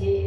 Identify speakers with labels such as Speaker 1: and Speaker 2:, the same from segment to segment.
Speaker 1: de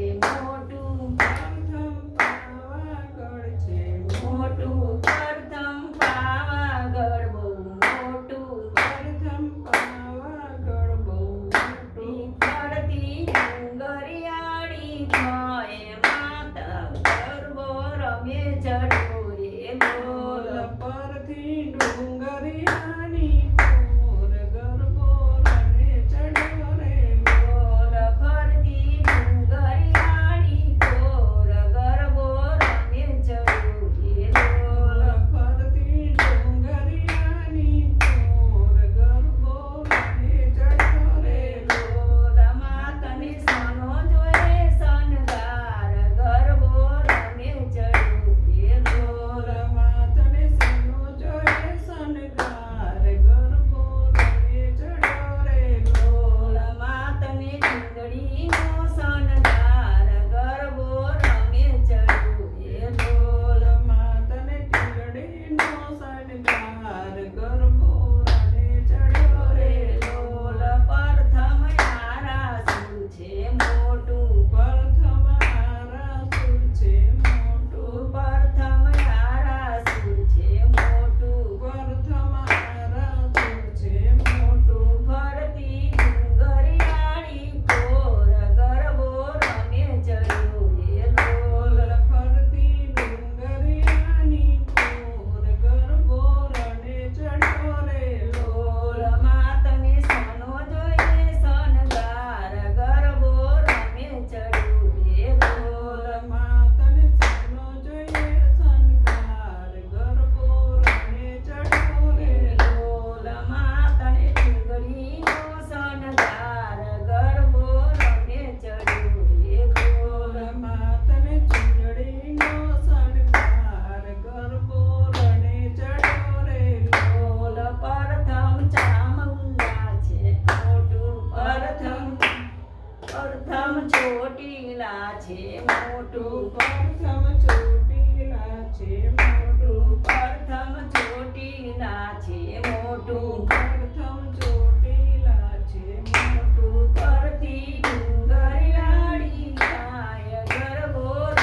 Speaker 1: છે
Speaker 2: મોટું પ્રથમ ચોટીલા છે મોટું
Speaker 1: પ્રથમ ચોટીલા છે મોટું
Speaker 2: પ્રથમ ચોટીલા છે મોટું પરથી ડુંગર લાડી કાય ચડ્યો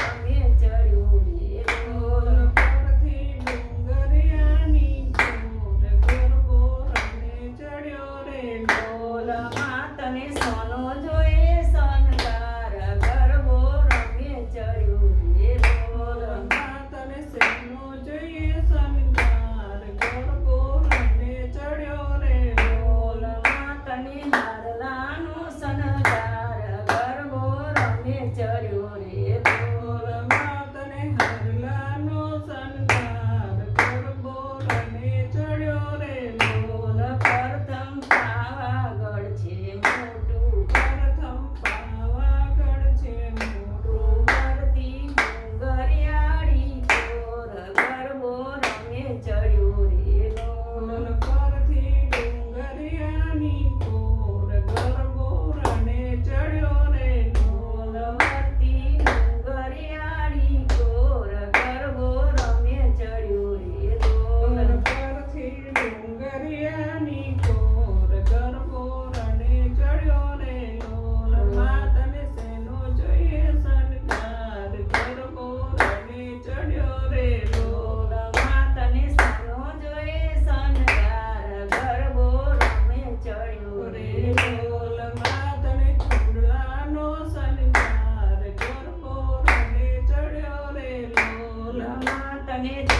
Speaker 1: પરથી ડુંગર આની ઢોલ ચડ્યો રે ઢોલ
Speaker 2: તને સોનો જો মানে